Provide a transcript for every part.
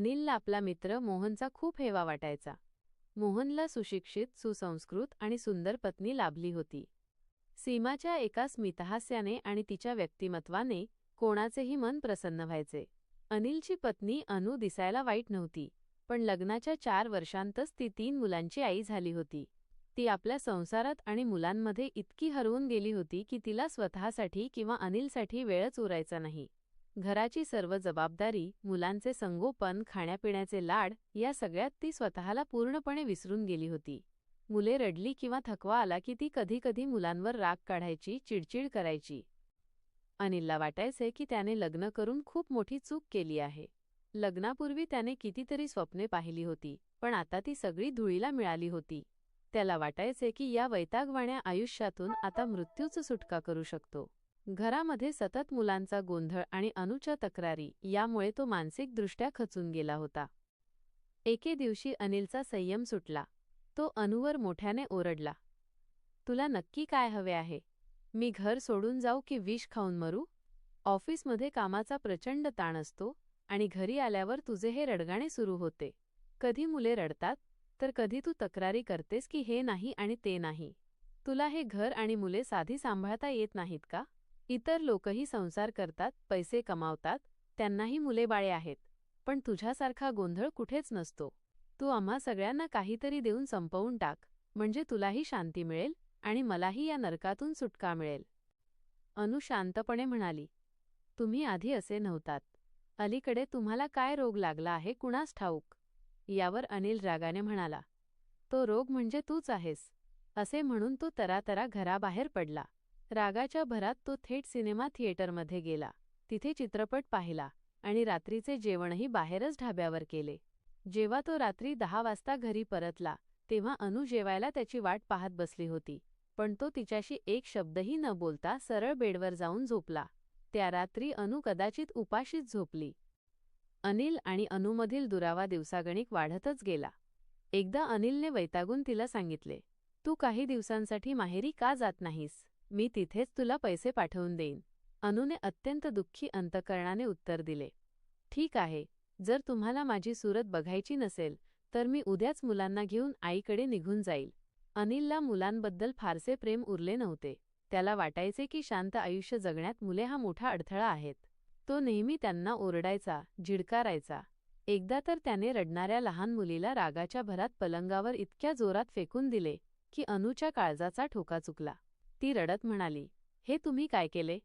अनिलला आपला मित्र मोहनचा खूप हेवा वाटायचा. मोहनला सुशिक्षित सुसंस्कृत आणि सुंदर पत्नी लाभली होती. सीमाच्या एका स्मितहास्याने आणि तिच्या व्यक्तिमत्वाने कोणाचेही मन प्रसन्न व्हायचे. अनिलची पत्नी अनु दिसायला वाईट नव्हती पण लग्नाच्या चार वर्षांतच ती तीन मुलांची आई झाली होती. ती आपल्या संसारात आणि मुलांमध्ये इतकी हरवून गेली होती की तिला स्वतःसाठी किंवा अनिलसाठी वेळच उरायचा नाही. घराची सर्व जबाबदारी मुलांचे संगोपन खाण्यापिण्याचे लाड या सगळ्यात ती स्वतःला पूर्णपणे विसरून गेली होती. मुले रडली किंवा थकवा आला की ती कधीकधी मुलांवर राग काढायची चिडचिड करायची. अनिलला वाटायचे की त्याने लग्न करून खूप मोठी चूक केली आहे. लग्नापूर्वी त्याने कितीतरी स्वप्ने पाहिली होती पण आता ती सगळी धुळीला मिळाली होती. त्याला वाटायचे की या वैतागवाण्या आयुष्यातून आता मृत्यूच सुटका करू शकतो. घरामध्ये सतत मुलांचा गोंधळ आणि अनुच्या तक्रारी यामुळे तो मानसिकदृष्ट्या खचून गेला होता. एके दिवशी अनिलचा संयम सुटला. तो अनुवर मोठ्याने ओरडला. तुला नक्की काय हवे आहे? मी घर सोडून जाऊ की विष खाऊन मरू? ऑफिसमध्ये कामाचा प्रचंड ताण असतो आणि घरी आल्यावर तुझे हे रडगाणे सुरू होते. कधी मुले रडतात? तर कधी तू तक्रारी करतेस की हे नाही आणि ते नाही. तुला हे घर आणि मुले साधी सांभाळता येत नाहीत का? इतर लोकही संसार करतात पैसे कमावतात त्यांनाही मुले बाळे आहेत. पण तुझ्यासारखा गोंधळ कुठेच नसतो. तू आम्हा सगळ्यांना काहीतरी देऊन संपवून टाक म्हणजे तुलाही शांती मिळेल आणि मलाही या नरकातून सुटका मिळेल. अनु शांतपणे म्हणाली तुम्ही आधी असे नव्हतात. अलीकडे तुम्हाला काय रोग लागला आहे कुणास ठाऊक? यावर अनिल रागाने म्हणाला तो रोग म्हणजे तूच आहेस. असे म्हणून तो तरातरा घराबाहेर पडला. रागाच्या भरात तो थेट सिनेमा थिएटरमध्ये गेला. तिथे चित्रपट पाहिला आणि रात्रीचे जेवणही बाहेरच ढाब्यावर केले. जेव्हा तो रात्री दहा वाजता घरी परतला तेव्हा अनु जेवायला त्याची वाट पाहत बसली होती. पण तो तिच्याशी एक शब्दही न बोलता सरळ बेडवर जाऊन झोपला. त्या रात्री अनु कदाचित उपाशीच झोपली. अनिल आणि अनुमधील दुरावा दिवसागणिक वाढतच गेला. एकदा अनिलने वैतागून तिला सांगितले तू काही दिवसांसाठी माहेरी का जात नाहीस? मी तिथेच तुला पैसे पाठवून देईन. अनुने अत्यंत दुःखी अंतकरणाने उत्तर दिले. ठीक आहे. जर तुम्हाला माझी सुरत बघायची नसेल तर मी उद्याच मुलांना घेऊन आईकडे निघून जाईल. अनिलला मुलांबद्दल फारसे प्रेम उरले नव्हते. त्याला वाटायचे की शांत आयुष्य जगण्यात मुले हा मोठा अडथळा आहेत. तो नेहमी त्यांना ओरडायचा झिडकारायचा एकदा तर त्याने रडणाऱ्या लहान मुलीला रागाच्या भरात पलंगावर इतक्या जोरात फेकून दिले की अनुच्या काळजाचा ठोका चुकला. ती रडत म्हणाली हे तुम्ही काय केले?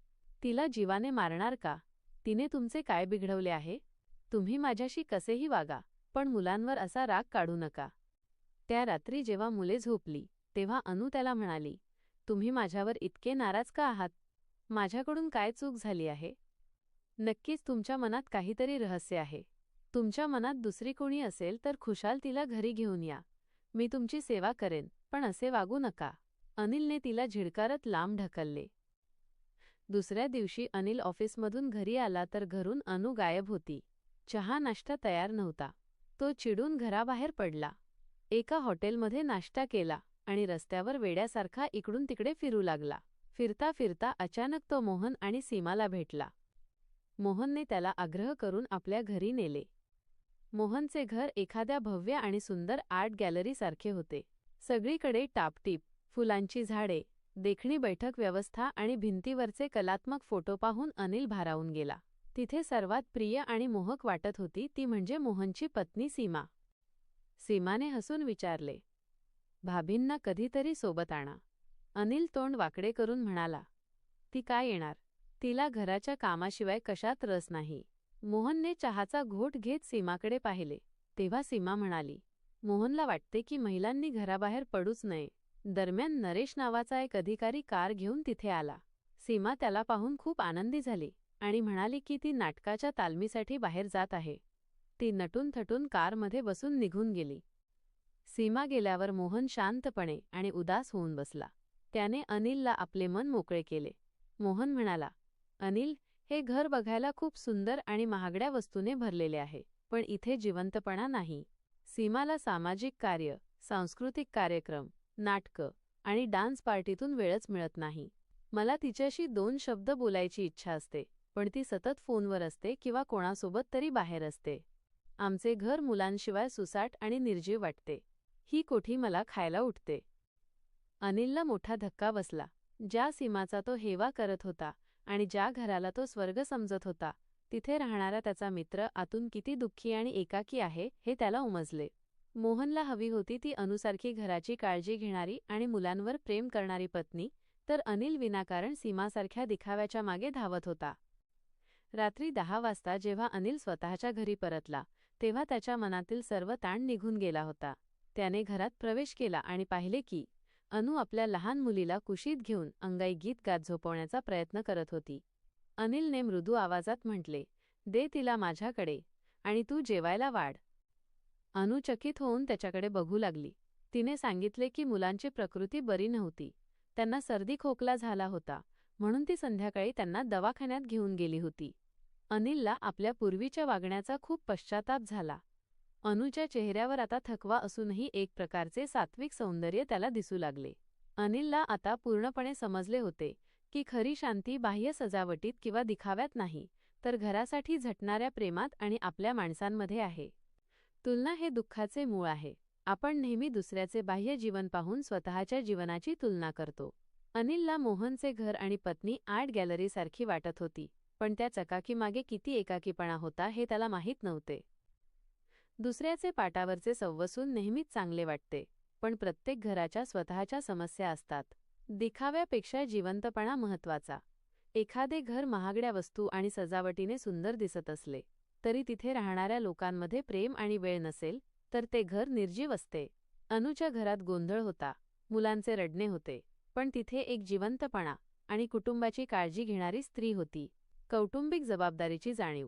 तिला जीवाने मारणार का? तिने तुमचे काय बिघडवले आहे? तुम्ही माझ्याशी कसेही वागा पण मुलांवर असा राग काढू नका. त्या रात्री जेव्हा मुले झोपली तेव्हा अनु त्याला म्हणाली तुम्ही माझ्यावर इतके नाराज का आहात? माझ्याकडून काय चूक झाली आहे? नक्कीच तुमच्या मनात काहीतरी रहस्य आहे. तुमच्या मनात दुसरी कोणी असेल तर खुशाल तिला घरी घेऊन या. मी तुमची सेवा करेन पण असे वागू नका. अनिलने तिला झिडकारत लांब ढकलले. दुसऱ्या दिवशी अनिल ऑफिसमधून घरी आला तर घरून अनु गायब होती. चहा नाश्ता तयार नव्हता. तो चिडून घराबाहेर पडला. एका हॉटेलमध्ये नाश्ता केला आणि रस्त्यावर वेड्यासारखा इकडून तिकडे फिरू लागला. फिरता फिरता अचानक तो मोहन आणि सीमाला भेटला. मोहनने त्याला आग्रह करून आपल्या घरी नेले. मोहनचे घर एखाद्या भव्य आणि सुंदर आर्ट गॅलरीसारखे होते. सगळीकडे टापटीप. फुलांची झाडे देखणी बैठक व्यवस्था आणि भिंतीवरचे कलात्मक फोटो पाहून अनिल भारावून गेला. तिथे सर्वात प्रिय आणि मोहक वाटत होती ती म्हणजे मोहनची पत्नी सीमा. सीमाने हसून विचारले भाभींना कधीतरी सोबत आणा. अनिल तोंड वाकडे करून म्हणाला ती काय येणार? तिला घराच्या कामाशिवाय कशात रस नाही. मोहनने चहाचा घोट घेत सीमाकडे पाहिले. तेव्हा सीमा म्हणाली मोहनला वाटते की महिलांनी घराबाहेर पडूच नये. दरम्यान नरेश नावाचा एक अधिकारी कार घेऊन तिथे आला. सीमा त्याला पाहून खूप आनंदी झाली आणि म्हणाली की ती नाटकाच्या तालमीसाठी बाहेर जात आहे. ती नटून थटून कारमध्ये बसून निघून गेली. सीमा गेल्यावर मोहन शांतपणे आणि उदास होऊन बसला. त्याने अनिलला आपले मन मोकळे केले. मोहन म्हणाला अनिल हे घर बघायला खूप सुंदर आणि महागड्या वस्तूने भरलेले आहे पण इथे जिवंतपणा नाही. सीमाला सामाजिक कार्य सांस्कृतिक कार्यक्रम नाटकं आणि डान्स पार्टीतून वेळच मिळत नाही. मला तिच्याशी दोन शब्द बोलायची इच्छा असते पण ती सतत फोनवर असते किंवा कोणासोबत तरी बाहेर असते. आमचे घर मुलांशिवाय सुसाट आणि निर्जीव वाटते. ही कोठी मला खायला उठते. अनिलला मोठा धक्का बसला. ज्या सीमाचा तो हेवा करत होता आणि ज्या घराला तो स्वर्ग समजत होता तिथे राहणारा त्याचा मित्र आतून किती दुःखी आणि एकाकी आहे हे त्याला उमजले. मोहनला हवी होती ती अनुसारखी घराची काळजी घेणारी आणि मुलांवर प्रेम करणारी पत्नी तर अनिल विनाकारण सीमासारख्या दिखाव्याच्या मागे धावत होता. रात्री दहा वाजता जेव्हा अनिल स्वतःच्या घरी परतला तेव्हा त्याच्या मनातील सर्व ताण निघून गेला होता. त्याने घरात प्रवेश केला आणि पाहिले की अनु आपल्या लहान मुलीला कुशीत घेऊन अंगाई गीत गात झोपवण्याचा प्रयत्न करत होती. अनिलने मृदू आवाजात म्हटले दे तिला माझ्याकडे आणि तू जेवायला वाढ. अनु चकित होऊन त्याच्याकडे बघू लागली. तिने सांगितले की मुलांची प्रकृती बरी नव्हती. त्यांना सर्दी खोकला झाला होता म्हणून ती संध्याकाळी त्यांना दवाखान्यात घेऊन गेली होती. अनिलला आपल्या पूर्वीच्या वागण्याचा खूप पश्चाताप झाला. अनुच्या चेहऱ्यावर आता थकवा असूनही एक प्रकारचे सात्विक सौंदर्य त्याला दिसू लागले. अनिलला आता पूर्णपणे समजले होते की खरी शांती बाह्य सजावटीत किंवा दिखाव्यात नाही तर घरासाठी झटणाऱ्या प्रेमात आणि आपल्या माणसांमध्ये आहे. तुलना हे दुःखाचे मूळ आहे. आपण नेहमी दुसऱ्याचे बाह्य जीवन पाहून स्वतःच्या जीवनाची तुलना करतो. अनिलला मोहनचे घर आणि पत्नी आर्ट गॅलरीसारखी वाटत होती पण त्या चकाकीमागे किती एकाकीपणा होता हे त्याला माहीत नव्हते. दुसऱ्याचे पाटावरचे संवसून नेहमीच चांगले वाटते पण प्रत्येक घराच्या स्वतःच्या समस्या असतात. दिखाव्यापेक्षा जिवंतपणा महत्त्वाचा एखादे घर महागड्या वस्तू आणि सजावटीने सुंदर दिसत असले. तरी तिथे राहणाऱ्या लोकांमध्ये प्रेम आणि वेळ नसेल तर ते घर निर्जीव असते. अनुच्या घरात गोंधळ होता मुलांचे रडणे होते पण तिथे एक जिवंतपणा आणि कुटुंबाची काळजी घेणारी स्त्री होती. कौटुंबिक जबाबदारीची जाणीव.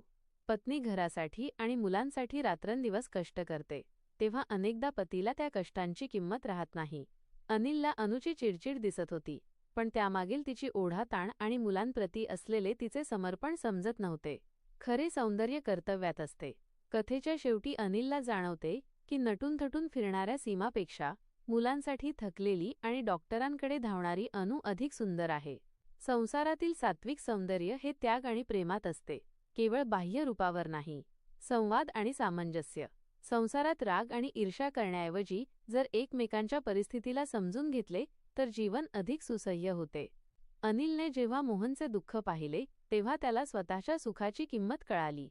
पत्नी घरासाठी आणि मुलांसाठी रात्रंदिवस कष्ट करते तेव्हा अनेकदा पतीला त्या कष्टांची किंमत राहत नाही. अनिलला अनुची चिडचिड दिसत होती पण त्यामागील तिची ओढा ताण आणि मुलांप्रती असलेले तिचे समर्पण समजत नव्हते. खरे सौंदर्य कर्तव्यात असते. कथेच्या शेवटी अनिलला जाणवते की नटून थटून फिरणाऱ्या सीमापेक्षा मुलांसाठी थकलेली आणि डॉक्टरांकडे धावणारी अनु अधिक सुंदर आहे. संसारातील सात्विक सौंदर्य हे त्याग आणि प्रेमात असते केवळ बाह्य रूपावर नाही संवाद आणि सामंजस्य. संसारात राग आणि ईर्ष्या करण्याऐवजी जर एकमेकांच्या परिस्थितीला समजून घेतले तर जीवन अधिक सुसह्य होते. अनिलने जेव्हा मोहनचे दुःख पाहिले तेव्हा त्याला स्वतःच्या सुखाची किंमत कळाली.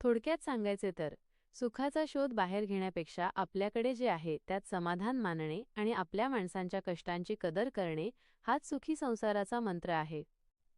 थोडक्यात सांगायचे तर सुखाचा शोध बाहेर घेण्यापेक्षा आपल्याकडे जे आहे त्यात समाधान मानणे आणि आपल्या माणसांच्या कष्टांची कदर करणे हाच सुखी संसाराचा मंत्र आहे.